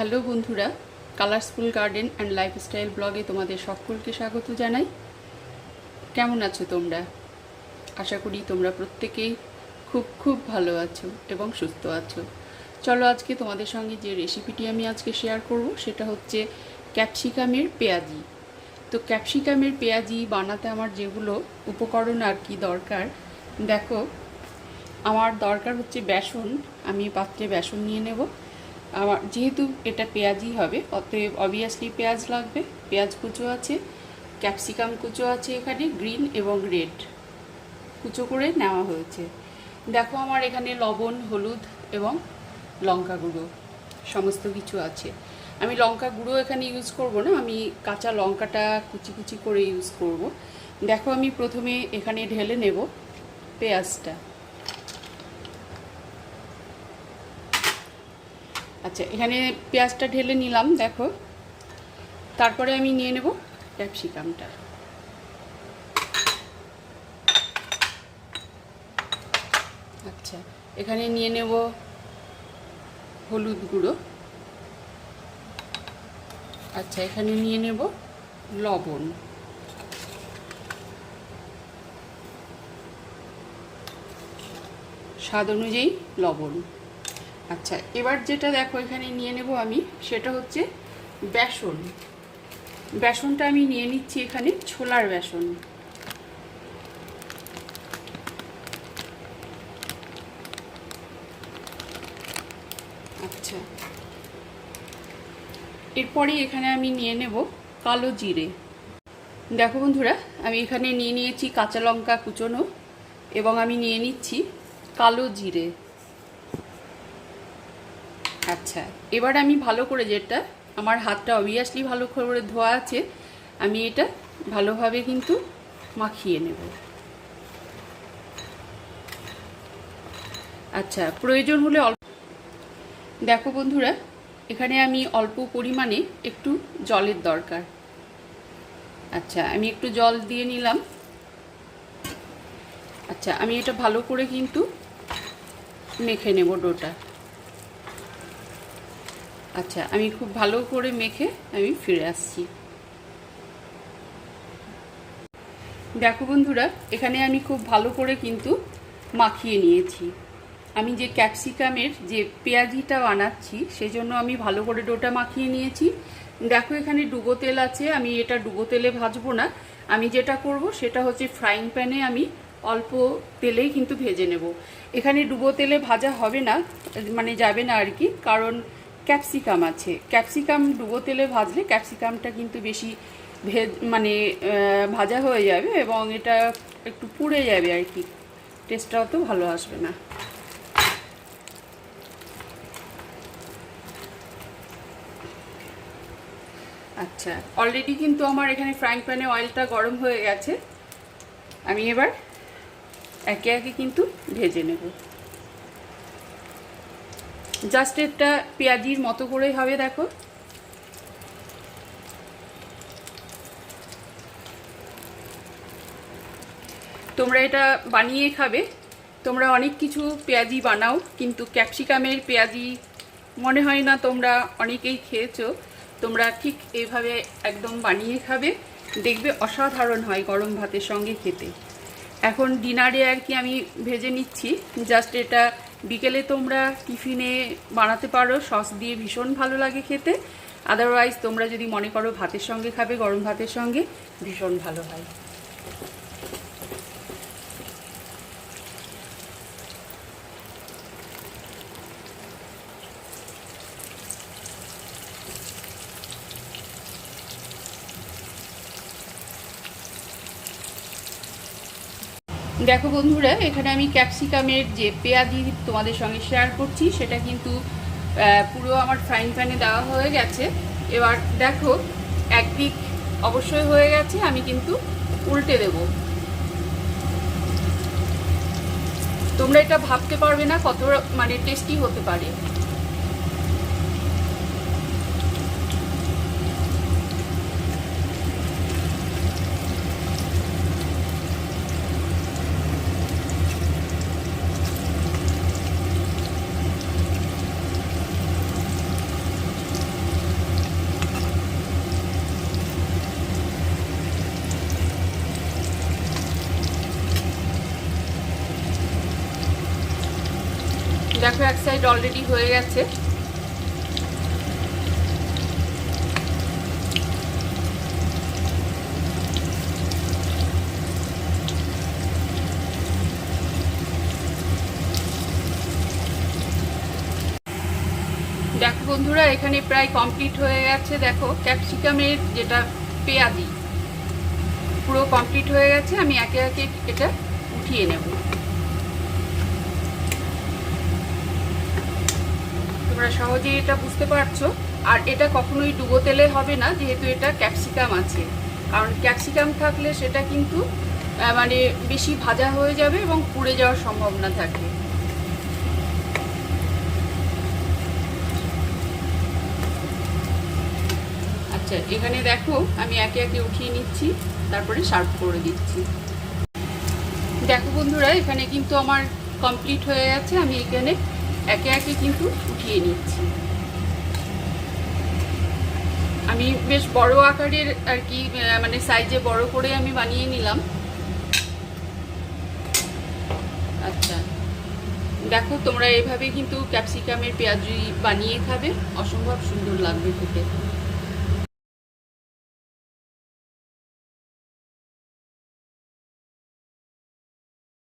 Hello বন্ধুরা কালারসফুল garden and lifestyle ব্লগে তোমাদের সকলকে স্বাগত জানাই। কেমন আছো তোমরা? আশা করি তোমরা প্রত্যেকেই খুব খুব ভালো আছো এবং সুস্থ আছো। চলো আজকে তোমাদের সঙ্গে যে রেসিপিটি আমি আজকে শেয়ার করব, সেটা হচ্ছে ক্যাপসিকামের পেঁয়াজি। তো ক্যাপসিকামের পেঁয়াজি বানাতে আমার যেগুলো উপকরণ আর কি দরকার, দেখো, আমার দরকার হচ্ছে বেসন, আমি পাত্রে বেসন নিয়ে নেব। আমার যেহেতু এটা পেঁয়াজই হবে, অতএব অবভিয়াসলি পেঁয়াজ লাগবে, পেঁয়াজ কুচো আছে ক্যাপসিকাম কুচো আছে এখানে গ্রিন এবং রেড কুচো করে নেওয়া হয়েছে। দেখো আমার এখানে লবণ, হলুদ এবং লঙ্কা গুঁড়ো সমস্ত কিছু আছে। আমি লঙ্কা গুঁড়ো এখানে ইউজ করব না, আমি কাঁচা লঙ্কাটা কুচি কুচি করে ইউজ করব। দেখো আমি প্রথমে এখানে ঢেলে নেব পেঁয়াজটা। আচ্ছা এখানে পেঁয়াজটা ঢেলে নিলাম, দেখো। তারপরে আমি নিয়ে নেব ক্যাপসিকামটা। আচ্ছা এখানে নিয়ে নেব হলুদ গুঁড়ো। আচ্ছা এখানে নিয়ে নেব লবণ। স্বাদ অনুযায়ী লবণ। আচ্ছা এবার যেটা দেখো, এখানে নিয়ে নেব আমি, সেটা হচ্ছে বেসন। বেসনটা আমি নিয়ে নিচ্ছি এখানে ছোলার বেসন। আচ্ছা। এরপরে এখানে আমি নিয়ে নেব কালো জিরে। দেখো বন্ধুরা, আমি এখানে নিয়ে নিয়েছি কাঁচা লঙ্কা কুচোনো, এবং আমি নিয়ে নিচ্ছি কালো জিরে। আচ্ছা এবার আমি ভালো করে যেটা, আমার হাতটা অবভিয়াসলি ভালো করে ধোয়া আছে, আমি এটা ভালোভাবে কিন্তু মাখিয়ে নেব। আচ্ছা প্রয়োজন হলে অল্প, দেখো বন্ধুরা, এখানে আমি অল্প পরিমাণে একটু জলের দরকার। আচ্ছা আমি একটু জল দিয়ে নিলাম। আচ্ছা আমি এটা ভালো করে কিন্তু মেখে নেব ডোটা। আচ্ছা আমি খুব ভালো করে মেখে আমি ফিরে আসছি। দেখো বন্ধুরা, এখানে আমি খুব ভালো করে কিন্তু মাখিয়ে নিয়েছি। আমি যে ক্যাপসিকামের যে পেঁয়াজিটা বানাচ্ছি, সেজন্য আমি ভালো করে ডোটা মাখিয়ে নিয়েছি। দেখো, এখানে ডুবো তেল আছে, আমি এটা ডুবো তেলে ভাজবো না। আমি যেটা করব, সেটা হচ্ছে ফ্রাইং প্যানে আমি অল্প তেলেই কিন্তু ভেজে নেব। এখানে ডুবো তেলে ভাজা হবে না মানে যাবে না আর কি, কারণ ক্যাপসিকাম আছে। ক্যাপসিকাম ডুবো তেলে ভাজলে ক্যাপসিকামটা কিন্তু বেশি ভেজ মানে ভাজা হয়ে যাবে এবং এটা একটু পুড়ে যাবে আর কি। টেস্টটা অত ভালো আসবে না। আচ্ছা অলরেডি কিন্তু আমার এখানে ফ্রাইং প্যানে অয়েলটা গরম হয়ে গেছে। আমি এবার একে একে কিন্তু ভেজে নেব। জাস্ট একটা পেঁয়াজির মতো করেই হবে, দেখো। তোমরা এটা বানিয়ে খাবে। তোমরা অনেক কিছু পেঁয়াজি বানাও, কিন্তু ক্যাপসিকামের পেঁয়াজি মনে হয় না তোমরা অনেকেই খেয়েছো। তোমরা ঠিক এইভাবে একদম বানিয়ে খাবে। দেখবে অসাধারণ হয় গরম ভাতের সঙ্গে খেতে। এখন ডিনারে আর কি আমি ভেজে নিচ্ছি। জাস্ট এটা বিকেলে তোমরা টিফিনে বানাতে পারো সস দিয়ে ভীষণ ভালো লাগে খেতে। আদারওয়াইজ তোমরা যদি মনে করো ভাতের সঙ্গে খাবে, গরম ভাতের সঙ্গে, ভীষণ ভালো হয়। দেখো বন্ধুরা, এখানে আমি ক্যাপসিকামের যে পেঁয়াজি তোমাদের সঙ্গে শেয়ার করছি, সেটা কিন্তু পুরো আমার ফ্রাইং প্যানে দেওয়া হয়ে গেছে। এবার দেখো, একদিক অবশ্যই হয়ে গেছে, আমি কিন্তু উল্টে দেব। তোমরা এটা ভাবতে পারবে না কত মানে টেস্টি হতে পারে। দেখো, এক সাইড অলরেডি হয়ে গেছে। দেখো বন্ধুরা, এখানে প্রায় কমপ্লিট হয়ে গেছে। দেখো ক্যাপসিকামের যেটা পেঁয়াজি, পুরো কমপ্লিট হয়ে গেছে। আমি একে একে এটা উঠিয়ে নেব। তোমরা সহজেই এটা বুঝতে পারছ। আর এটা কখনোই ডুবো তেলে হবে না, যেহেতু এটা ক্যাপসিকাম আছে। কারণ ক্যাপসিকাম থাকলে সেটা কিন্তু মানে বেশি ভাজা হয়ে যাবে এবং পুড়ে যাওয়ার সম্ভাবনা থাকে। আচ্ছা এখানে দেখো, আমি একে একে উঠিয়ে নিচ্ছি, তারপরে সার্ভ করে দিচ্ছি। দেখো বন্ধুরা, এখানে কিন্তু আমার কমপ্লিট হয়ে গেছে, আমি এখানে একে একে কিন্তু উঠিয়ে নিচ্ছি। আমি বেশ বড় আকারের আর কি মানে সাইজে বড় করে আমি বানিয়ে নিলাম। আচ্ছা। দেখো, তোমরা এভাবে কিন্তু ক্যাপসিকামের পেঁয়াজি বানিয়ে খাবে। অসম্ভব সুন্দর লাগবে খেতে।